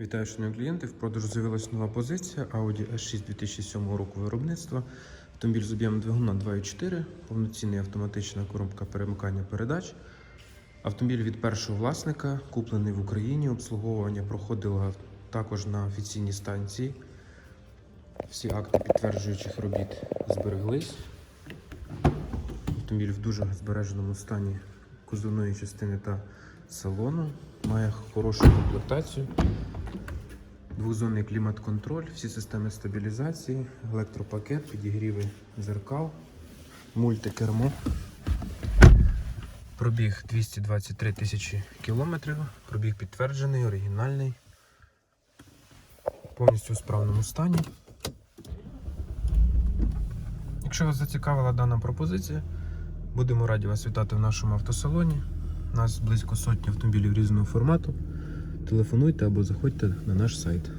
Вітаю, шановні клієнти. В продажу з'явилася нова позиція Audi S6 2007 року виробництва. Автомобіль з об'ємом двигуна 2.4, повноцінний автоматична коробка перемикання передач. Автомобіль від першого власника, куплений в Україні. Обслуговування проходило також на офіційній станції. Всі акти підтверджуючих робіт збереглись. Автомобіль в дуже збереженому стані кузовної частини та салону. Має хорошу комплектацію. Двохзонний клімат-контроль, всі системи стабілізації, електропакет, підігріви дзеркал, мультикермо. Пробіг 223 тисячі кілометрів. Пробіг підтверджений, оригінальний. Повністю у справному стані. Якщо вас зацікавила дана пропозиція, будемо раді вас вітати в нашому автосалоні. У нас близько сотні автомобілів різного формату. Телефонуйте або заходьте на наш сайт.